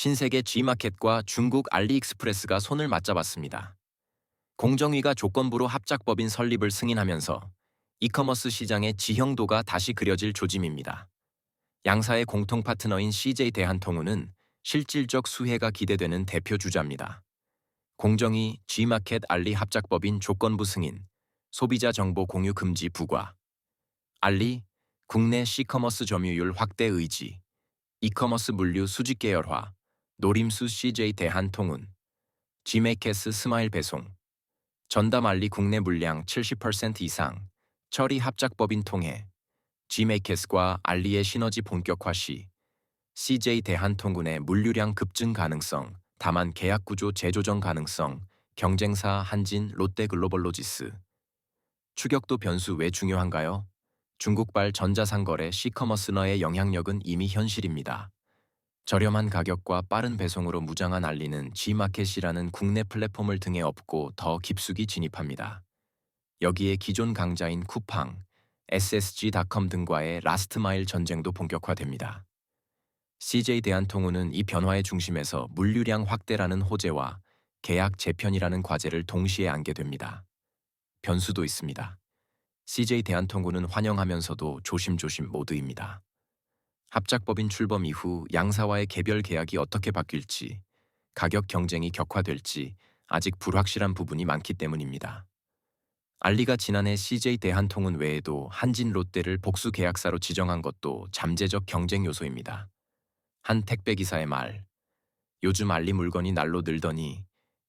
신세계 G마켓과 중국 알리익스프레스가 손을 맞잡았습니다. 공정위가 조건부로 합작법인 설립을 승인하면서 이커머스 시장의 지형도가 다시 그려질 조짐입니다. 양사의 공통 파트너인 CJ 대한통운은 실질적 수혜가 기대되는 대표 주자입니다. 공정위 G마켓 알리 합작법인 조건부 승인, 소비자 정보 공유 금지 부과, 알리 국내 C커머스 점유율 확대 의지, 이커머스 물류 수직 계열화, 노림수 CJ 대한통운, G메이켓스 스마일 배송, 전담 알리 국내 물량 70% 이상, 처리 합작법인 통해, G메이켓스과 알리의 시너지 본격화 시, CJ 대한통운의 물류량 급증 가능성, 다만 계약 구조 재조정 가능성, 경쟁사 한진 롯데글로벌로지스. 추격도 변수 왜 중요한가요? 중국발 전자상거래 시커머스너의 영향력은 이미 현실입니다. 저렴한 가격과 빠른 배송으로 무장한 알리는 G마켓이라는 국내 플랫폼을 등에 업고 더 깊숙이 진입합니다. 여기에 기존 강자인 쿠팡, SSG.com 등과의 라스트마일 전쟁도 본격화됩니다. CJ 대한통운은 이 변화의 중심에서 물류량 확대라는 호재와 계약 재편이라는 과제를 동시에 안게 됩니다. 변수도 있습니다. CJ 대한통운은 환영하면서도 조심조심 모드입니다. 합작법인 출범 이후 양사와의 개별 계약이 어떻게 바뀔지, 가격 경쟁이 격화될지 아직 불확실한 부분이 많기 때문입니다. 알리가 지난해 CJ 대한통운 외에도 한진 롯데를 복수 계약사로 지정한 것도 잠재적 경쟁 요소입니다. 한 택배기사의 말. 요즘 알리 물건이 날로 늘더니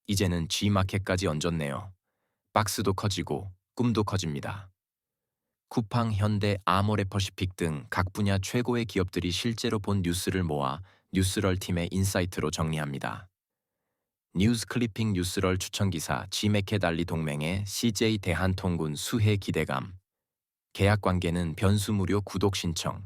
이제는 G마켓까지 얹었네요. 박스도 커지고 꿈도 커집니다. 쿠팡, 현대, 아모레퍼시픽 등 각 분야 최고의 기업들이 실제로 본 뉴스를 모아 뉴스럴 팀의 인사이트로 정리합니다. 뉴스 클리핑 뉴스럴 추천 기사 G메켓 알리 동맹의 CJ 대한통군 수혜 기대감. 계약 관계는 변수 무료 구독 신청.